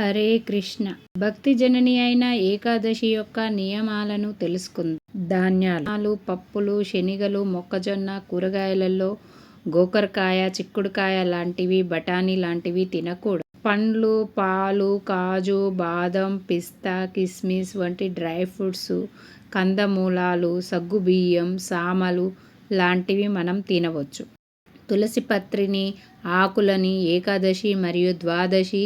హరే కృష్ణ. భక్తి జనని అయిన ఏకాదశి యొక్క నియమాలను తెలుసుకుంది. ధాన్యాలు పప్పులు శనిగలు మొక్కజొన్న కూరగాయలలో గోకరకాయ చిక్కుడుకాయ లాంటివి బఠానీ లాంటివి తినకూడదు. పండ్లు పాలు కాజు బాదం పిస్తా కిస్మిస్ వంటి డ్రై ఫ్రూట్స్ కందమూలాలు సగ్గుబియ్యం సామలు లాంటివి మనం తినవచ్చు. తులసి పత్రిని ఆకులని ఏకాదశి మరియు ద్వాదశి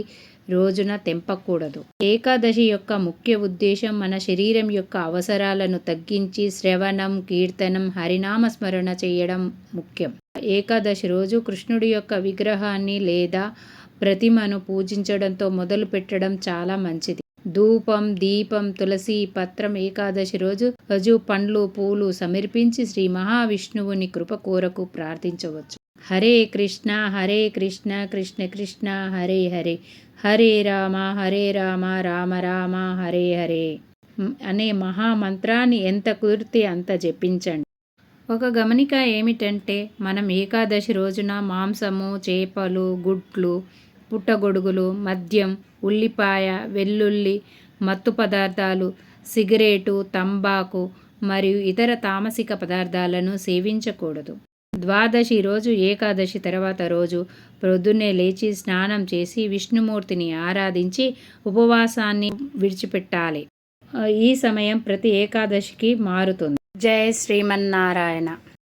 రోజున తెంపకూడదు. ఏకాదశి యొక్క ముఖ్య ఉద్దేశం మన శరీరం యొక్క అవసరాలను తగ్గించి శ్రవణం కీర్తనం హరినామ స్మరణ చేయడం ముఖ్యం. ఏకాదశి రోజు కృష్ణుడి యొక్క విగ్రహాన్ని లేదా ప్రతిమను పూజించడంతో మొదలు పెట్టడం చాలా మంచిది. ధూపం దీపం తులసి పత్రం ఏకాదశి రోజు రజు పండ్లు పూలు సమర్పించి శ్రీ మహావిష్ణువుని కృప కోరకు ప్రార్థించవచ్చు. హరే కృష్ణ హరే కృష్ణ కృష్ణ కృష్ణ హరే హరే. హరే రామ హరే రామ రామ రామ హరే హరే. అనే మహామంత్రాన్ని ఎంత కుదిరితే అంత జపించండి. ఒక గమనిక ఏమిటంటే మనం ఏకాదశి రోజున మాంసము చేపలు గుడ్లు పుట్టగొడుగులు మద్యం ఉల్లిపాయ వెల్లుల్లి మత్తు పదార్థాలు సిగరేటు తంబాకు మరియు ఇతర తామసిక పదార్థాలను సేవించకూడదు. ద్వాదశి రోజు ఏకాదశి తర్వాత రోజు ప్రొద్దున్నే లేచి స్నానం చేసి విష్ణుమూర్తిని ఆరాధించి ఉపవాసాన్ని విడిచిపెట్టాలి. ఈ సమయం ప్రతి ఏకాదశికి మారుతుంది. జయ శ్రీమన్నారాయణ.